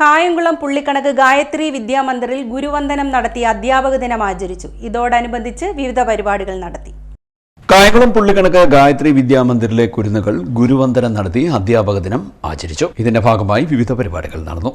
കായംകുളം പുള്ളിക്കണക്ക് ഗായത്രി വിദ്യാമന്ദിറിൽ ഗുരുവന്ദനം നടത്തി അധ്യാപക ദിനം ആചരിച്ചു. ഇതോടനുബന്ധിച്ച് വിവിധ പരിപാടികൾ നടത്തി. കായംകുളം പുള്ളിക്കണക്ക് ഗായത്രി വിദ്യാമന്ദിറിലെ കുരുന്നുകൾ ഗുരുവന്ദനം നടത്തി അധ്യാപക ദിനം ആചരിച്ചു. ഇതിന്റെ ഭാഗമായി വിവിധ പരിപാടികൾ നടന്നു.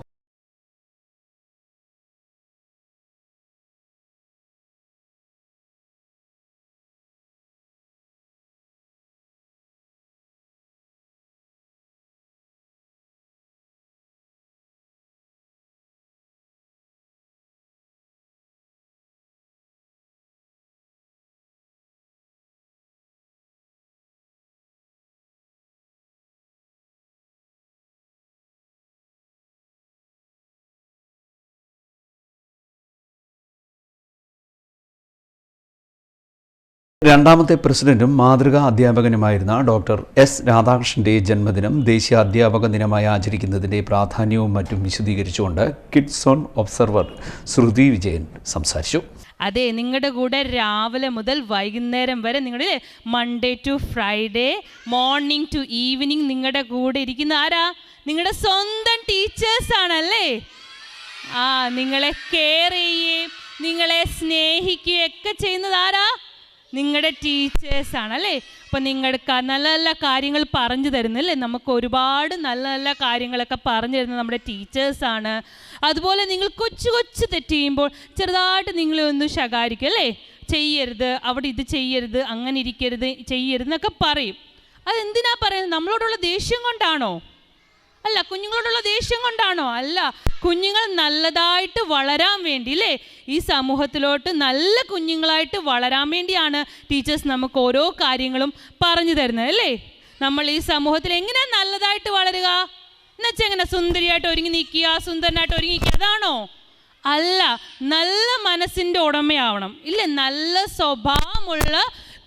രണ്ടാമത്തെ പ്രസിഡന്റും മാതൃകാ അധ്യാപകനുമായിരുന്ന ഡോക്ടർ എസ് രാധാകൃഷ്ണന്റെ ജന്മദിനം ദേശീയ അധ്യാപക ദിനമായി ആചരിക്കുന്നതിന്റെ പ്രാധാന്യവും മറ്റും വിശദീകരിച്ചുകൊണ്ട് kids on observer Shruti Vijayan സംസാരിച്ചു. അതെ നിങ്ങളുടെ കൂടെ രാവിലെ മുതൽ വൈകുന്നേരം വരെ നിങ്ങളുടെ Monday to Friday morning to evening നിങ്ങളുടെ കൂടെ ഇരിക്കുന്ന ആരാ? നിങ്ങളുടെ സ്വന്തം ടീച്ചേഴ്സ് ആണല്ലേ? ആ നിങ്ങളെ കെയർ ചെയ്യുകയും നിങ്ങളെ സ്നേഹിക്കുകയൊക്കെ ചെയ്യുന്നത് ആരാ? നിങ്ങളുടെ ടീച്ചേഴ്സാണ് അല്ലേ അപ്പം നിങ്ങൾക്ക് നല്ല നല്ല കാര്യങ്ങൾ പറഞ്ഞു തരുന്നല്ലേ? നമുക്ക് ഒരുപാട് നല്ല നല്ല കാര്യങ്ങളൊക്കെ പറഞ്ഞു തരുന്നത് നമ്മുടെ ടീച്ചേഴ്സാണ്. അതുപോലെ നിങ്ങൾ കൊച്ചു കൊച്ചു തെറ്റ് ചെയ്യുമ്പോൾ ചെറുതായിട്ട് നിങ്ങളെ ഒന്ന് ശകാരിക്കും അല്ലേ? ചെയ്യരുത് അവിടെ ഇത് ചെയ്യരുത് അങ്ങനെ ഇരിക്കരുത് ചെയ്യരുത് എന്നൊക്കെ പറയും. അതെന്തിനാ പറയുന്നത്? നമ്മളോടുള്ള ദേഷ്യം കൊണ്ടാണോ? അല്ല കുഞ്ഞുങ്ങളോടുള്ള ദേഷ്യം കൊണ്ടാണോ? അല്ല കുഞ്ഞുങ്ങൾ നല്ലതായിട്ട് വളരാൻ വേണ്ടി അല്ലേ ഈ സമൂഹത്തിലോട്ട് നല്ല കുഞ്ഞുങ്ങളായിട്ട് വളരാൻ വേണ്ടിയാണ് ടീച്ചേഴ്സ് നമുക്ക് ഓരോ കാര്യങ്ങളും പറഞ്ഞു തരുന്നത് അല്ലേ? നമ്മൾ ഈ സമൂഹത്തിൽ എങ്ങനെ നല്ലതായിട്ട് വളരുക? എന്നുവെച്ചാൽ എങ്ങനെ സുന്ദരിയായിട്ട് ഒരുങ്ങി നിൽക്കുക സുന്ദരനായിട്ട് ഒരുങ്ങി നിൽക്കുക അതാണോ? അല്ല നല്ല മനസ്സിന്റെ ഉടമയാവണം ഇല്ലേ? നല്ല സ്വഭാവമുള്ള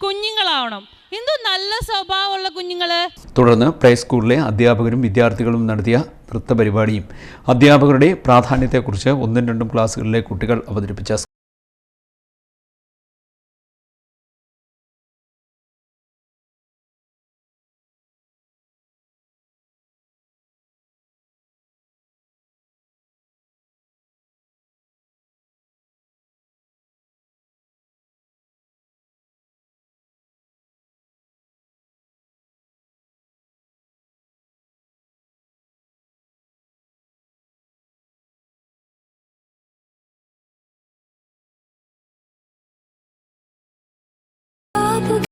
കുഞ്ഞുങ്ങളാവണം. എന്തോ നല്ല സ്വഭാവമുള്ള കുഞ്ഞുങ്ങൾ? തുടർന്ന് പ്ലേ സ്കൂളിലെ അധ്യാപകരും വിദ്യാർത്ഥികളും നടത്തിയ നൃത്ത പരിപാടിയും അധ്യാപകരുടെ പ്രാധാന്യത്തെക്കുറിച്ച് ഒന്നും രണ്ടും ക്ലാസ്സുകളിലെ കുട്ടികൾ അവതരിപ്പിച്ച 我不。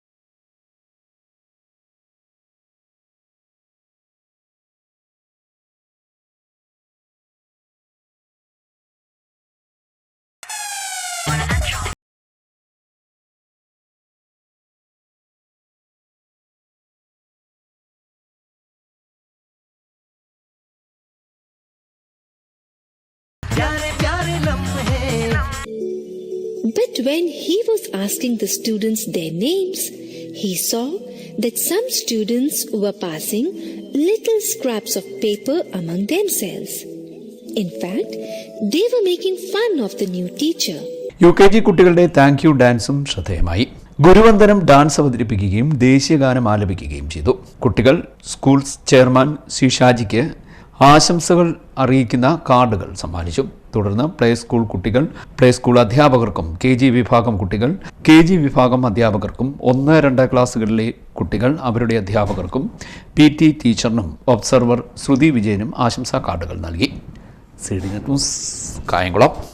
But when he was asking the students their names, he saw that some students were passing little scraps of paper among themselves. In fact, they were making fun of the new teacher. G കുട്ടികളുടെ thank you ഡാൻസും ശ്രദ്ധേയമായി ഗുരുവന്ദനം dance അവതരിപ്പിക്കുകയും ദേശീയഗാനം ആലപിക്കുകയും ചെയ്തു കുട്ടികൾ school chairman C ഷാജിക്ക് ആശംസകൾ അറിയിക്കുന്ന കാർഡുകൾ സമ്മാനിച്ചു. തുടർന്ന് പ്ലേ സ്കൂൾ കുട്ടികൾ പ്ലേ സ്കൂൾ അധ്യാപകർക്കും കെ ജി വിഭാഗം കുട്ടികൾ കെ ജി വിഭാഗം അധ്യാപകർക്കും ഒന്ന് രണ്ട് ക്ലാസ്സുകളിലെ കുട്ടികൾ അവരുടെ അധ്യാപകർക്കും പി ടി ടീച്ചറിനും ഒബ്സർവർ ശ്രുതി വിജയനും ആശംസാ കാർഡുകൾ നൽകി. C D news Kayamkulam.